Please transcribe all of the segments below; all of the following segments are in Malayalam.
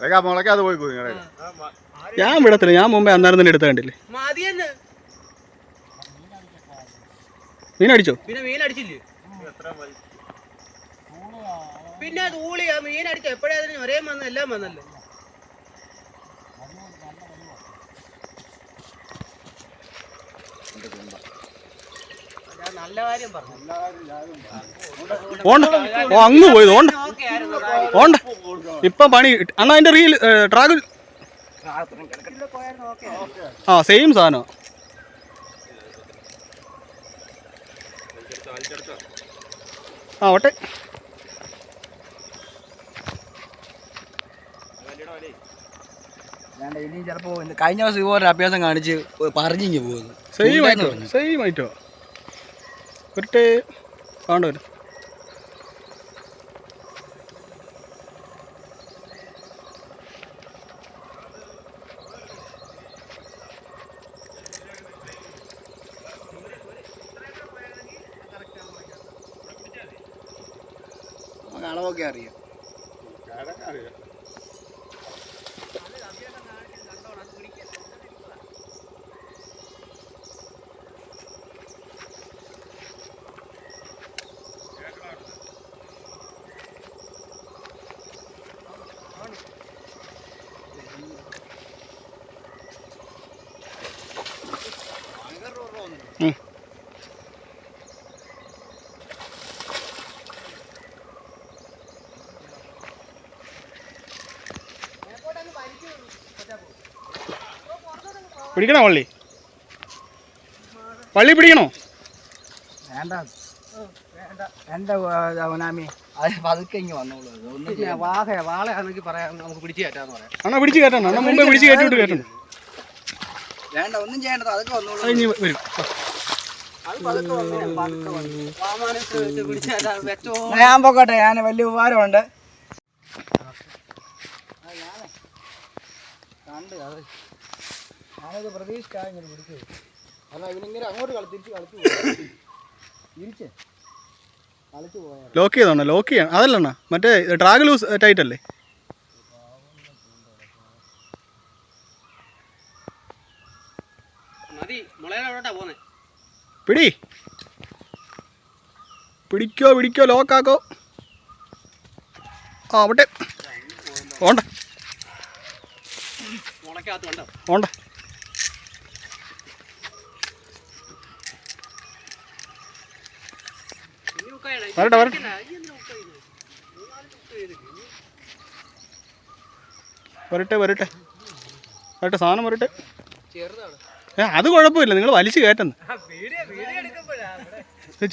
അതൊക്കെ അത് പോയി ഞാൻ വിടത്തില്ല ഞാൻ മുമ്പേ അന്നേരം തന്നെ എടുത്ത കണ്ടില്ലേ? മീനടിച്ചോ? പിന്നെ മീൻ അടിച്ചില്ലേ പിന്നെ തൂളി ആ മീൻ അടിച്ച അതിന് ഒരേ വന്ന എല്ലാം വന്നല്ലോ? നല്ല കാര്യം പറഞ്ഞു. ഓ അങ്ങ് പോയത് ഓണ്ട. ഓണ്ട. ഇപ്പം പണി. അണ്ണാ അതിന്റെ റീൽ ആയിരുന്നു. ആ സെയിം സാധനം. ആ ഓട്ടെ. വേണ്ട ഇനിയും ചിലപ്പോ കഴിഞ്ഞ ദിവസം ഇതുപോലെ അഭ്യാസം കാണിച്ച് പറഞ്ഞിങ്ങി പോകുന്നു. സെയിം ആയിട്ടോ? സെയിം ആയിട്ടോ? ഒരിട്ടെ വേണ്ട ഒരു. അളവൊക്കെ അറിയാം. ഉം. പിടിക്കണോ വള്ളി? വള്ളി പിടിക്കണോ? വേണ്ട. വേണ്ട. എന്റെ അവനാമി അത് പതുക്കെ ഇങ്ങ് വന്നോളൂ. അത് ഒന്നും പിന്നെ വാഹ വാളയാണെങ്കിൽ പറയാം. നമുക്ക് പിടിച്ചു കയറ്റാന്ന് പറയാം. അണ്ണാ പിടിച്ച് കയറ്റണം. അണ്ണാ മുമ്പേ പിടിച്ചു കയറ്റിട്ട് കയറ്റണം. വേണ്ട. ഒന്നും ചെയ്യേണ്ടത് അതൊക്കെ വന്നോളൂ. വരും. ഞാൻ പോക്കോട്ടെ. ഞാൻ വലിയ ഉപകാരമുണ്ട്. കണ്ട് അത്. ഞാനത് പ്രതീക്ഷിക്കാതെ പിടിച്ചത്. കാരണം ഇവനിങ്ങനെ അങ്ങോട്ട് കളി തിരിച്ച് കളിച്ചു തിരിച്ച് കളിച്ചു പോയാ ലോക്ക് ചെയ്തോണ ലോക്ക് ചെയ്യണം അതല്ലണ്ണ മറ്റേ ട്രാഗ് ലൂസ് ടൈറ്റ് അല്ലേ? പിടി. പിടിക്കോ പിടിക്കോ ലോക്കാക്കോ ആ അവിടെ. ഓണ്ട. ഓണ്ട ഇനി ഉക്കായടാ. ഇനി വരട്ടെ, വരട്ടെ. വരട്ടെ വരട്ടെ. വരട്ടെ സാധനം വരട്ടെ. ഏ അത് കുഴപ്പമില്ല. നിങ്ങൾ വലിച്ചു കയറ്റുന്നു.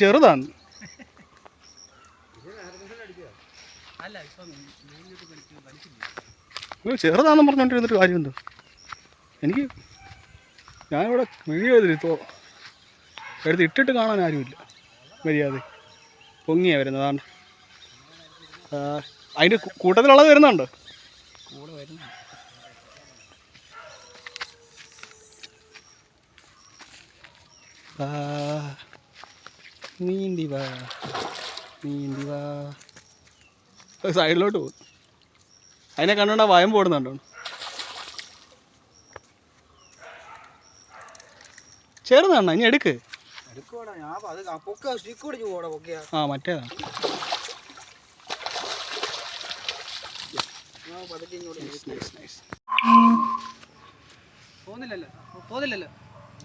ചെറുതാണ്. ചെറുതാണെന്ന് പറഞ്ഞുകൊണ്ടിരുന്നിട്ട് കാര്യമുണ്ടോ എനിക്ക് ഞാനിവിടെ വീഡിയോ തോ എടുത്ത് ഇട്ടിട്ട് കാണാൻ ആരുമില്ല. മര്യാദ പൊങ്ങിയാ വരുന്നത് അതാണ്. അതിന്റെ കൂട്ടത്തിലുള്ളത് വരുന്നുണ്ട്. നീന്തി വാ നീന്തി വാ. സൈഡിലോട്ട് പോകും. അതിനെ കണ്ടുകൊണ്ട് വയം പോടുന്നുണ്ടോ. ചേർന്നാണ് ഇനി എടുക്ക്. ആ മറ്റേതാണ്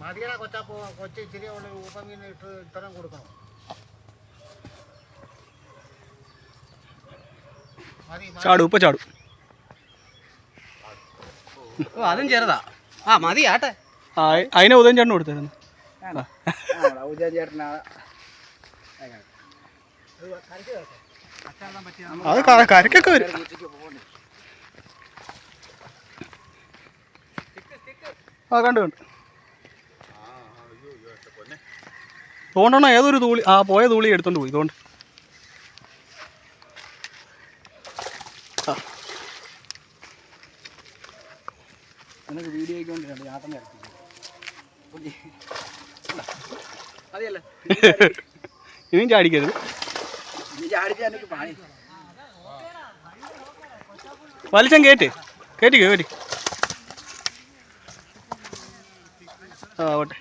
മതിയടാ കൊച്ചാ പോ കൊച്ചു ഇച്ചിരി ഊപ്പമീൻ ഇട്ട് ഇത്തരം കൊടുക്കണം. മതി ചാടും ഇപ്പൊ ചാടും. ഓ അതും ചെറുതാ. ആ മതി ആട്ടെ. അതിനെ ഉദയം ചേട്ടൻ കൊടുത്തായിരുന്നു ചേട്ടനാ അത് കരക്കൊക്കെ വരും. ആ കണ്ടു കണ്ടു. തോണ്ടണ ഏതൊരു തൂളി ആ പോയ തൂളി എടുത്തോണ്ട് പോയി. തോണ്ട് ഇനിയും ചാടിക്കരുത്. വലിച്ചം കേറ്റ്. കേറ്റിക്കോ കേറ്റി. ആ ഓട്ടെ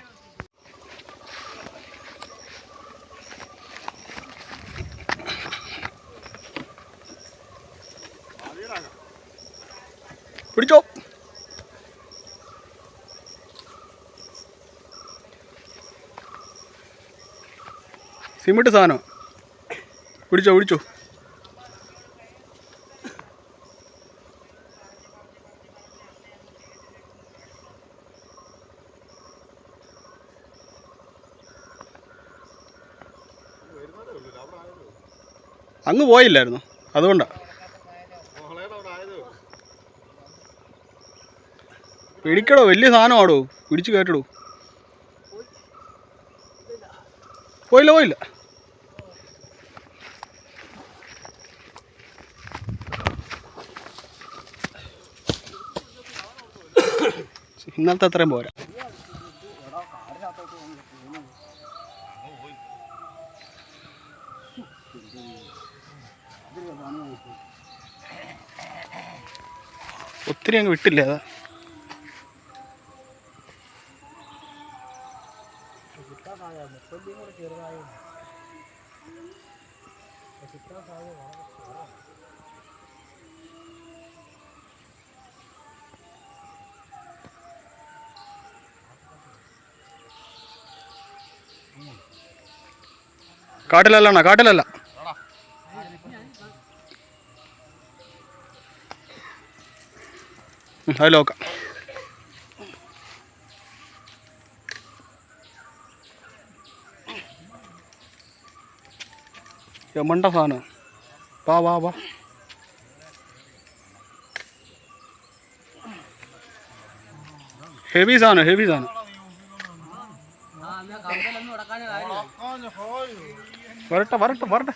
പിടിച്ചോ. സിമിട്ട് സാധനം. പിടിച്ചോ പിടിച്ചോ അങ്ങ് പോയില്ലായിരുന്നു. അതുകൊണ്ടാ. പിടിക്കടോ വലിയ സാധനമാടോ. പിടിച്ചു കയറ്റടോ. പോയില്ല പോയില്ല. ഇന്നലത്തെ അത്രയും പോരാ. ഒത്തിരി അങ്ങ് വിട്ടില്ല അതാ? കാട്ടിലല്ല. അണ്ണാ കാട്ടിലല്ല ഉം, അതിൽ നോക്കാം സാധനം. വാ വാ വാ. ഹെവി സാധനം ഹെവി സാധനം. വരട്ടെ വരട്ടെ വരട്ടെ.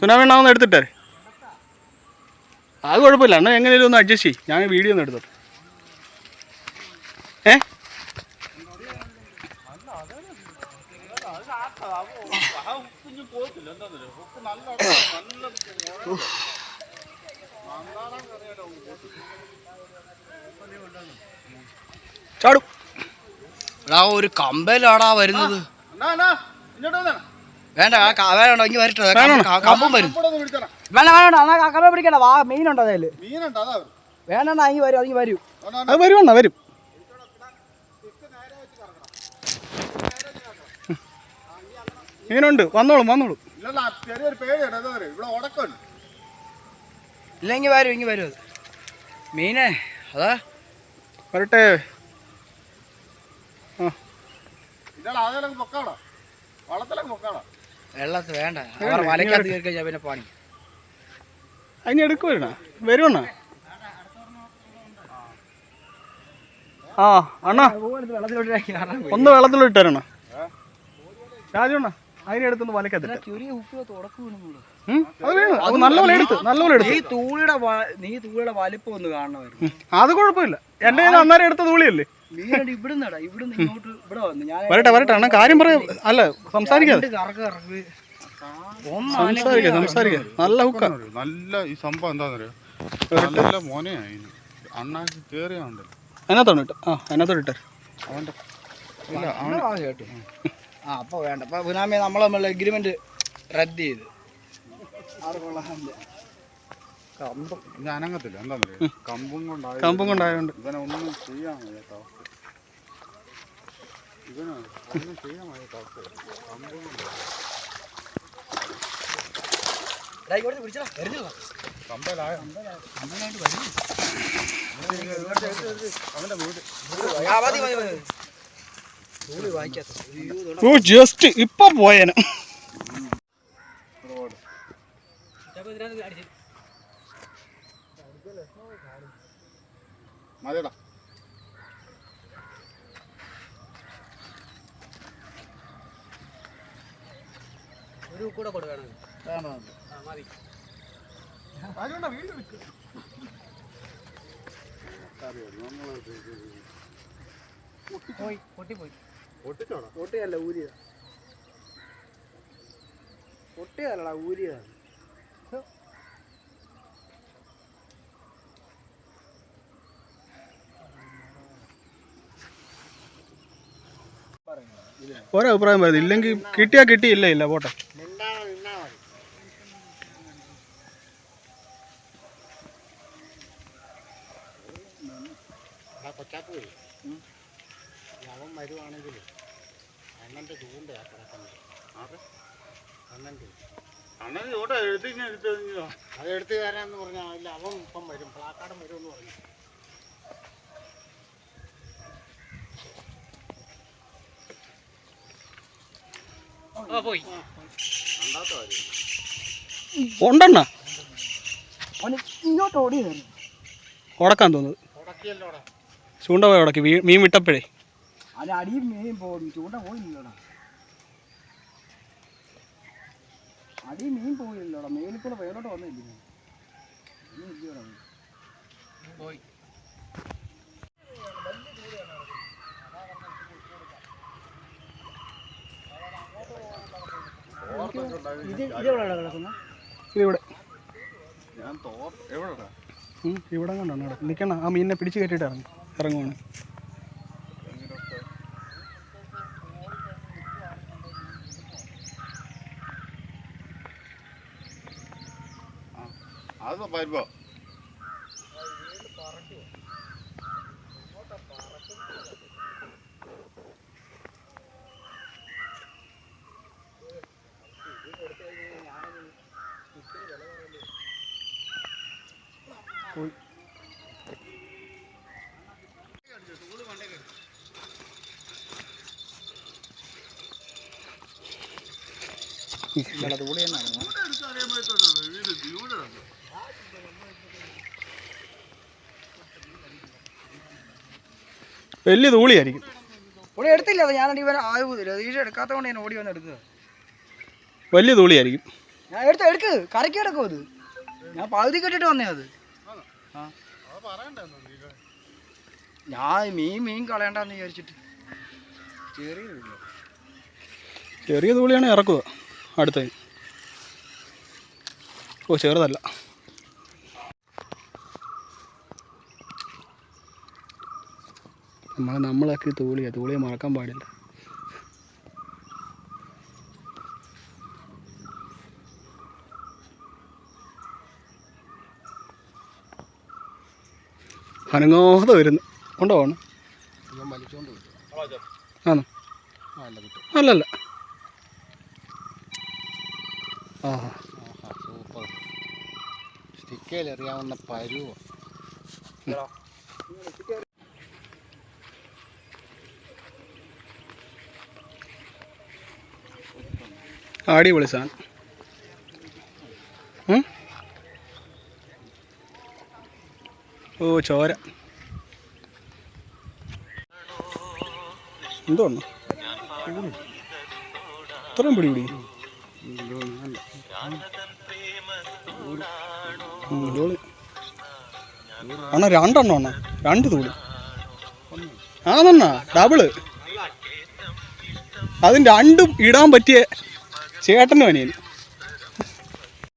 സുനാമി എടുത്തിട്ടേ. അത് കുഴപ്പമില്ല. എണ്ണ എങ്ങനെയും ഒന്ന് അഡ്ജസ്റ്റ് ചെയ്യും. ഞാൻ വീഡിയോ ഒന്ന് എടുത്തോട്ടെ. ഏ? ചാടും. എടാ ഒരു കമ്പലാടാ വരുന്നത്. വേണ്ട വേണ്ട ഇങ്ങ് വരട്ടെ. കമ്പം വരും. വേണ്ട വേണ്ട എന്നാ കമ്പ പിടിക്കണ്ട. വാ മീൻ ഉണ്ടോ അതിൽ വേണ്ട ഇനി വരും വരും. അത് വരുമണ്ണ വരും. മീനുണ്ട് വന്നോളും വന്നോളും. ഇല്ലെങ്കിൽ വരും. ഇങ്ങി വരും അത് മീനെ അതാ. വരട്ടെ ആ വെള്ളത്തിൽ വേണ്ട. അവർ വലക്കകത്ത് കയറി കഴിഞ്ഞാൽ പിന്നെ പണി. അതിന് എടുക്കുവരണ വരുവണ്ണ. ആ അണ്ണാ. ഒന്ന് വെള്ളത്തിലിട്ടരണ രാജണ്ണ അതിനെടുത്തൊന്ന് അത് നല്ലപോലെ എടുത്ത് നല്ലപോലെ എടുത്ത്. നീ തൂളിയുടെ നീ തൂളിയുടെ വലിപ്പം ഒന്ന് കാണണമായിരുന്നു. അത് കുഴപ്പമില്ല. എന്റെ കയ്യിൽ അന്നേരം എടുത്ത തൂളിയല്ലേ? മീനടി ഇവിടുന്നടാ ഇവിടുന്ന് ഇങ്ങോട്ട് ഇവിടെ വന്നു. ഞാൻ വരട്ടെ വരട്ടെ അണ്ണ കാര്യം പറയാം. അല്ല സംസാരിക്കാതെ രണ്ട് കറക്ക് കറക്ക് സംസാരിക്കാം സംസാരിക്കാം. നല്ല ഹുക്ക. നല്ല ഈ സംഭവം എന്താണെന്നറിയോ നല്ല മോനെ അണ്ണാക്ക് അതിനകത്തോണ്ട് ഇട്ട്. ആ ഇല്ല, അപ്പൊ വേണ്ട. അപ്പൊ നമ്മളെ നമ്മൾ എഗ്രിമെന്റ് റദ്ദ് ചെയ്ത്. ആറ് കൊള്ളാണ്ട് എന്താ കമ്പും കൊണ്ടായി കമ്പും കൊണ്ടായതുകൊണ്ട്. ഇവനെ ഒന്നും ചെയ്യാൻ ഇവന് ഒന്നും കമ്പും കൊണ്ടായി എടാ, ഇങ്ങോട്ട് പിടിച്ചടാ, വരുന്നില്ല. കമ്പലായ അവന്റെ വീട് ആ, മതി, മതി, മതി. തൂളി വായിക്കാത്ത. അയ്യോ, ഇതെടാ. ഓ ജസ്റ്റ് ഇപ്പൊ പോയേനെ മതിയടാ. ഒരു കൂടെ കൊടുക്കണം ആണോ ആ, മതി. അതുകൊണ്ടാ വീഡിയോ എടുക്കുക പോയി പൊട്ടിപ്പോയി പൊട്ടിച്ചോടാ. പൊട്ടിയല്ല ഊരിയതാ. പൊട്ടിയതല്ലടാ ഊരിയതാണ്. ഓരോ അഭിപ്രായം പറയുന്നത് ഇല്ലെങ്കിൽ കിട്ടിയാ കിട്ടി ഇല്ല ഇല്ല പോട്ടെ അവൻ വരുവാണെങ്കിൽ അണ്ണന്റെ ചൂണ്ടയാ കിടക്കുന്നത് എടുത്തു അത് എടുത്തു തരാന്ന് പറഞ്ഞാൽ അവൻ ഇപ്പം വരും. പ്ലാക്കാടം എന്ന് പറഞ്ഞു പോയി രണ്ടാമത്തെ കാര്യം ഉണ്ടെണ്ണ? ഇങ്ങോട്ട് ഓടി ഉടക്കാൻ തോന്നുന്നത് ചൂണ്ട പോയി ഉടക്കി മീൻ വിട്ടപ്പോഴേ. അല്ല അടിയും മീൻ പോയി ചൂണ്ട പോയില്ലടാ അടി മീൻ പോയില്ലല്ലോടാ മേലിക്കൂടെ വേലോട്ട് വന്നില്ലേ? ഇനി ഇത് ഇതെവിടെയാണ് കിടക്കുന്നത് ഇതിവിടെ ഇവിടെ കണ്ടാണ് ഇവിടെ നിൽക്കണം ആ മീനിനെ പിടിച്ച് കയറ്റിയിട്ട് ഇറങ്ങും. ഇറങ്ങുവാണ് അത് വരുമ്പോ വലിയ തൂളിയായിരിക്കും ഓടി എടുത്തില്ല അത് ഞാൻ ഇവൻ വീട് എടുക്കാത്ത കൊണ്ട് ഞാൻ ഓടി വന്ന് എടുക്കുക. വലിയ തൂളിയായിരിക്കും ഞാൻ എടുത്ത് എടുക്ക് കറക്കി എടുക്കും അത്. ഞാൻ പകുതി കെട്ടിട്ട് വന്നേ അത്. ആ. അത് ഞാൻ മീൻ മീൻ കളയണ്ടെന്ന് വിചാരിച്ചിട്ട്. ചെറിയ ചെറിയ തൂളിയാണ് ഇറക്കുക. അടുത്ത ഓ ചെറുതല്ല. നമ്മൾ നമ്മളാക്കി തൂളിയാണ് തൂളിയെ മറക്കാൻ പാടില്ല. അനങ്ങാതെ വരുന്നു. കൊണ്ടുപോകണം. ആണ്? അല്ലല്ല. സൂപ്പർ സ്റ്റിക്കയിൽ എറിയാവുന്ന പരുവോ. അടിപൊളി സാധനം. ഓ ചോര. എന്തോന്നു ഇത്രയും പിടി പിടി. അണ്ണ രണ്ടെണ്ണം അണ്ണ. രണ്ട് തൂളി ആണെണ്ണ ഡബിൾ അതിന് രണ്ടും ഇടാൻ പറ്റിയ ചേട്ടനും അനിയനും.